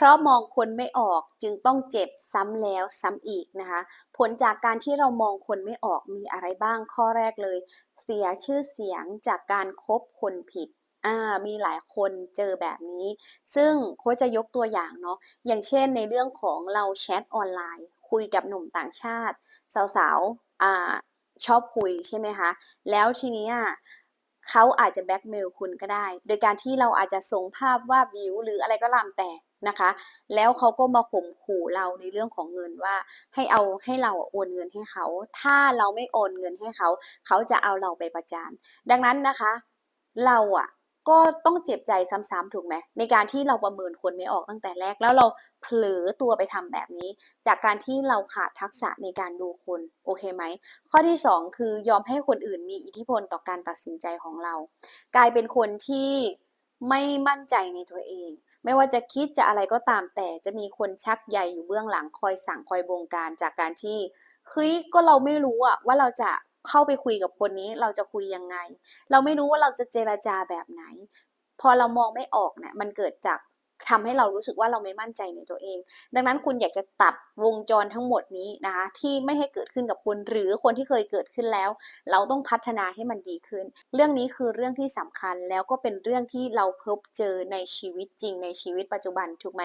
เพราะมองคนไม่ออกจึงต้องเจ็บซ้ำแล้วซ้ำอีกนะคะ ผลจากการที่เรามองคนไม่ออกมีอะไรบ้างข้อแรกเลย เสียชื่อเสียงจากการคบคนผิดมีหลายคนเจอแบบนี้ ซึ่งโค้ชจะยกตัวอย่างเนาะ อย่างเช่นในเรื่องของเราแชทออนไลน์ คุยกับหนุ่มต่างชาติ สาวๆอชอบคุยใช่ไหมคะ แล้วทีนี้เขาอาจจะแบ็กเมลคุณก็ได้ โดยการที่เราอาจจะส่งภาพว่าวิวหรืออะไรก็ตามแต่ นะคะ แล้วเขาก็มาข่มขู่เราในเรื่องของเงินว่า ให้เอาให้เราโอนเงินให้เขา ถ้าเราไม่โอนเงินให้เขา เขาจะเอาเราไปประจาน ดังนั้นนะคะ เราอะก็ต้องเจ็บใจซ้ำๆถูกไหมในการที่เราประเมินคนไม่ออกตั้งแต่แรก แล้วเราเผลอตัวไปทำแบบนี้ จากการที่เราขาดทักษะในการดูคนโอเคไหมข้อที่สองคือยอมให้คนอื่นมีอิทธิพลต่อการตัดสินใจของเรา กลายเป็นคนที่ไม่มั่นใจในตัวเอง ไม่ว่าจะคิดจะอะไรก็ตามแต่จะมีคนชักใยอยู่เบื้องหลังคอยสั่งคอยบงการจากการที่เฮ้ยก็เราไม่รู้อะว่าเราจะเข้าไปคุยกับคนนี้เราจะคุยยังไง เราไม่รู้ว่าเราจะเจรจาแบบไหน พอเรามองไม่ออกเนี่ยมันเกิดจาก ทำให้เรารู้สึกว่าเราไม่มั่นใจในตัวเอง ดังนั้นคุณอยากจะตัดวงจรทั้งหมดนี้นะคะที่ไม่ให้เกิดขึ้นกับคุณหรือคนที่เคยเกิดขึ้นแล้ว เราต้องพัฒนาให้มันดีขึ้น เรื่องนี้คือเรื่องที่สำคัญแล้วก็เป็นเรื่องที่เราพบเจอในชีวิตจริงในชีวิตปัจจุบันถูกไหม